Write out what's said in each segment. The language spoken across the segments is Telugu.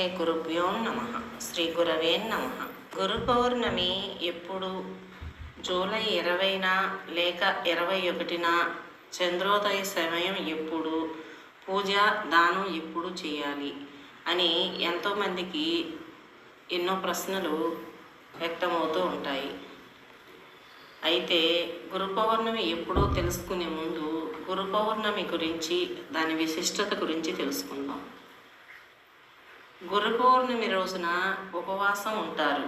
శ్రీ గురుభ్యో నమ. శ్రీ గురవే నమ. గురు పౌర్ణమి ఎప్పుడు? జూలై ఇరవైన లేక ఇరవై ఒకటిన చంద్రోదయ సమయం ఎప్పుడు? పూజ దానం ఎప్పుడు చేయాలి? అని ఎంతోమందికి ఎన్నో ప్రశ్నలు వ్యక్తమవుతూ ఉంటాయి. అయితే గురు పౌర్ణమి ఎప్పుడో తెలుసుకునే ముందు గురు పౌర్ణమి గురించి దాని విశిష్టత గురించి తెలుసుకుందాం. గురు పౌర్ణమి రోజున ఉపవాసం ఉంటారు.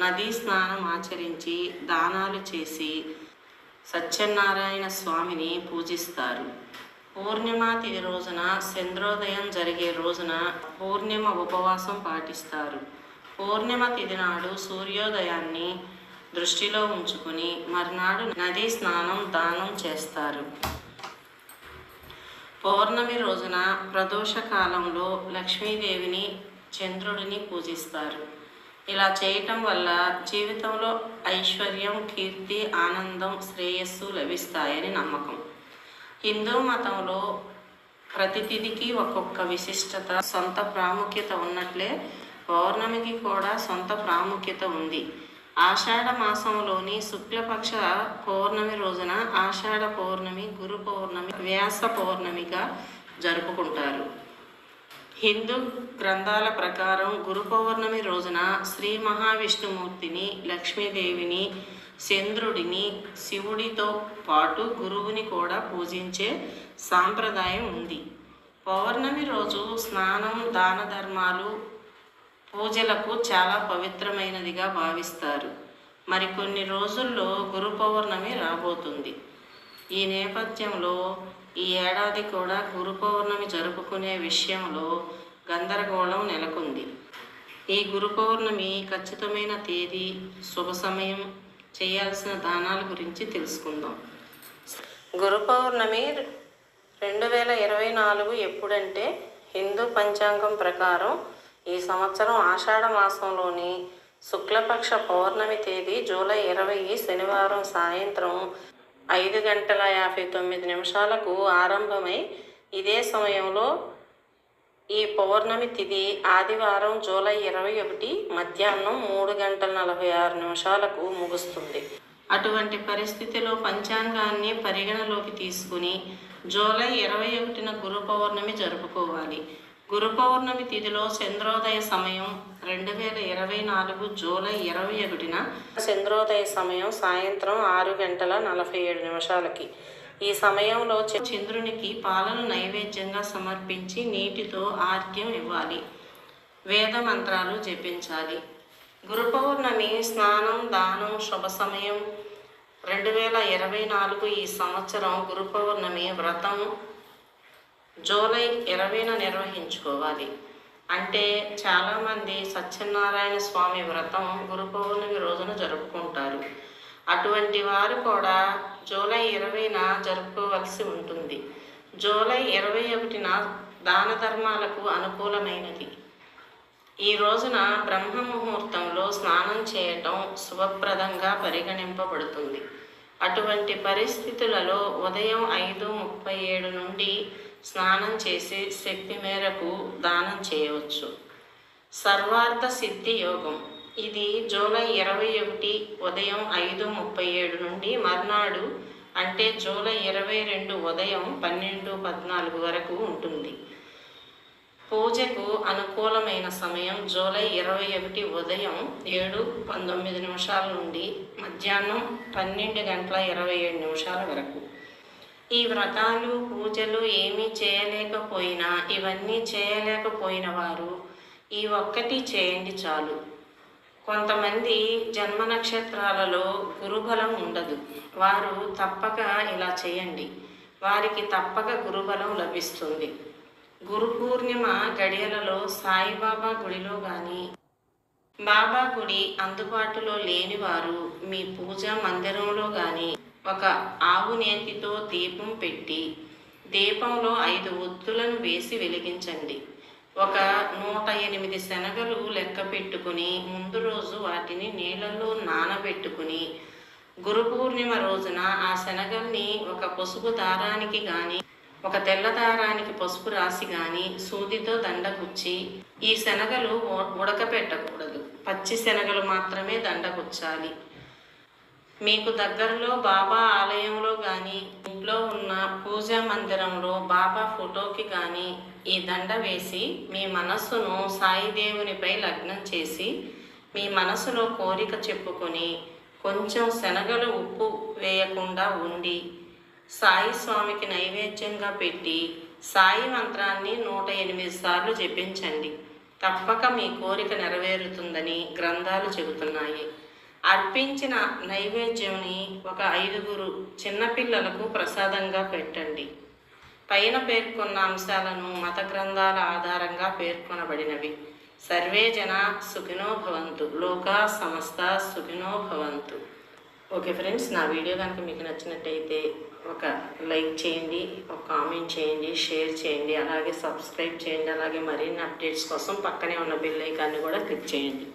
నదీ స్నానం ఆచరించి దానాలు చేసి సత్యనారాయణ స్వామిని పూజిస్తారు. పూర్ణిమ తిథి రోజున చంద్రోదయం జరిగే రోజున పూర్ణిమ ఉపవాసం పాటిస్తారు. పూర్ణిమ తిథి నాడు సూర్యోదయాన్ని దృష్టిలో ఉంచుకుని మర్నాడు నదీ స్నానం దానం చేస్తారు. పౌర్ణమి రోజున ప్రదోష కాలంలో లక్ష్మీదేవిని చంద్రుడిని పూజిస్తారు. ఇలా చేయటం వల్ల జీవితంలో ఐశ్వర్యం కీర్తి ఆనందం శ్రేయస్సు లభిస్తాయని నమ్మకం. హిందూ మతంలో ప్రతి తిథికి ఒక్కొక్క విశిష్టత సొంత ప్రాముఖ్యత ఉన్నట్లే పౌర్ణమికి కూడా సొంత ప్రాముఖ్యత ఉంది. ఆషాఢ మాసంలోని శుక్లపక్ష పౌర్ణమి రోజున ఆషాఢ పౌర్ణమి గురు పౌర్ణమి వ్యాస పౌర్ణమిగా జరుపుకుంటారు. హిందూ గ్రంథాల ప్రకారం గురు పౌర్ణమి రోజున శ్రీ మహావిష్ణుమూర్తిని లక్ష్మీదేవిని చంద్రుడిని శివుడితో పాటు గురువుని కూడా పూజించే సాంప్రదాయం ఉంది. పౌర్ణమి రోజు స్నానం దాన ధర్మాలు పూజలకు చాలా పవిత్రమైనదిగా భావిస్తారు. మరికొన్ని రోజుల్లో గురు పౌర్ణమి రాబోతుంది. ఈ నేపథ్యంలో ఈ ఏడాది కూడా గురు పౌర్ణమి జరుపుకునే విషయంలో గందరగోళం నెలకొంది. ఈ గురు పౌర్ణమి ఖచ్చితమైన తేదీ శుభ సమయం చేయాల్సిన దానాల గురించి తెలుసుకుందాం. గురు పౌర్ణమి రెండు వేల ఇరవై నాలుగు ఎప్పుడంటే హిందూ పంచాంగం ప్రకారం ఈ సంవత్సరం ఆషాఢ మాసంలోని శుక్లపక్ష పౌర్ణమి తేదీ జూలై ఇరవై శనివారం సాయంత్రం ఐదు గంటల యాభై తొమ్మిది నిమిషాలకు ఆరంభమై ఇదే సమయంలో ఈ పౌర్ణమి తిథి ఆదివారం జూలై ఇరవై ఒకటి మధ్యాహ్నం మూడు గంటల నలభై ఆరు నిమిషాలకు ముగుస్తుంది. అటువంటి పరిస్థితిలో పంచాంగాన్ని పరిగణలోకి తీసుకుని జూలై ఇరవై ఒకటిన గురు పౌర్ణమి జరుపుకోవాలి. గురు పౌర్ణమి తిథిలో చంద్రోదయ సమయం రెండు వేల ఇరవై నాలుగు జూలై ఇరవై ఒకటిన చంద్రోదయ సమయం సాయంత్రం ఆరు గంటల నలభై ఏడు నిమిషాలకి. ఈ సమయంలో చంద్రునికి పాలను నైవేద్యంగా సమర్పించి నీటితో ఆర్ఘ్యం ఇవ్వాలి. వేద మంత్రాలు జపించాలి. గురు పౌర్ణమి స్నానం దానం శుభ సమయం. రెండు వేల ఇరవై నాలుగు ఈ సంవత్సరం గురు పౌర్ణమి వ్రతం జూలై ఇరవైన నిర్వహించుకోవాలి. అంటే చాలామంది సత్యనారాయణ స్వామి వ్రతం గురు పౌర్ణమి రోజున జరుపుకుంటారు. అటువంటి వారు కూడా జూలై ఇరవైన జరుపుకోవలసి ఉంటుంది. జూలై ఇరవై ఒకటిన దాన ధర్మాలకు అనుకూలమైనది. ఈ రోజున బ్రహ్మ ముహూర్తంలో స్నానం చేయటం శుభప్రదంగా పరిగణింపబడుతుంది. అటువంటి పరిస్థితులలో ఉదయం ఐదు ముప్పై ఏడు నుండి స్నానం చేసి శక్తి మేరకు దానం చేయవచ్చు. సర్వార్థ సిద్ధి యోగం. ఇది జూలై ఇరవై ఒకటి ఉదయం ఐదు ముప్పై ఏడు నుండి మర్నాడు అంటే జూలై ఇరవై రెండు ఉదయం పన్నెండు పద్నాలుగు వరకు ఉంటుంది. పూజకు అనుకూలమైన సమయం జూలై ఇరవై ఒకటి ఉదయం ఏడు పంతొమ్మిది నిమిషాల నుండి మధ్యాహ్నం పన్నెండు గంటల ఇరవై ఏడు నిమిషాల వరకు. ఈ వ్రతాలు పూజలు ఏమీ చేయలేకపోయినా ఇవన్నీ చేయలేకపోయిన వారు ఈ ఒక్కటి చేయండి చాలు. కొంతమంది జన్మ నక్షత్రాలలో గురుబలం ఉండదు. వారు తప్పక ఇలా చేయండి. వారికి తప్పక గురుబలం లభిస్తుంది. గురు పూర్ణిమ గడియలలో సాయిబాబా గుడిలో కానీ బాబా గుడి అందుబాటులో లేని వారు మీ పూజా మందిరంలో కానీ ఒక ఆవు నేతితో దీపం పెట్టి దీపంలో ఐదు ఒత్తులను వేసి వెలిగించండి. ఒక నూట ఎనిమిది శనగలు లెక్క పెట్టుకుని ముందు రోజు వాటిని నీళ్ళల్లో నానబెట్టుకుని గురు పూర్ణిమ రోజున ఆ శనగల్ని ఒక పసుపు దారానికి కానీ ఒక తెల్లదారానికి పసుపు రాసి కానీ సూదితో దండకుచ్చి ఈ శనగలు ఉడకపెట్టకూడదు. పచ్చి శనగలు మాత్రమే దండగుచ్చాలి. మీకు దగ్గరలో బాబా ఆలయంలో కానీ ఇంట్లో ఉన్న పూజా మందిరంలో బాబా ఫోటోకి కానీ ఈ దండ వేసి మీ మనస్సును సాయిదేవునిపై లగ్నం చేసి మీ మనసులో కోరిక చెప్పుకొని కొంచెం శనగలు ఉప్పు వేయకుండా ఉండి సాయి స్వామికి నైవేద్యంగా పెట్టి సాయి మంత్రాన్ని నూట ఎనిమిది సార్లు జపించండి. తప్పక మీ కోరిక నెరవేరుతుందని గ్రంథాలు చెబుతున్నాయి. అర్పించిన నైవేద్యంని ఒక ఐదుగురు చిన్నపిల్లలకు ప్రసాదంగా పెట్టండి. పైన పేర్కొన్న అంశాలను మత గ్రంథాల ఆధారంగా పేర్కొనబడినవి. సర్వే జన సుఖినో భవంతు. లోకా సమస్త సుఖినో భవంతు. ఓకే ఫ్రెండ్స్ నా వీడియో కనుక మీకు నచ్చినట్టయితే ఒక లైక్ చేయండి ఒక కామెంట్ చేయండి షేర్ చేయండి అలాగే సబ్స్క్రైబ్ చేయండి అలాగే మరిన్ని అప్డేట్స్ కోసం పక్కనే ఉన్న బెల్ ఐకాన్ని కూడా క్లిక్ చేయండి.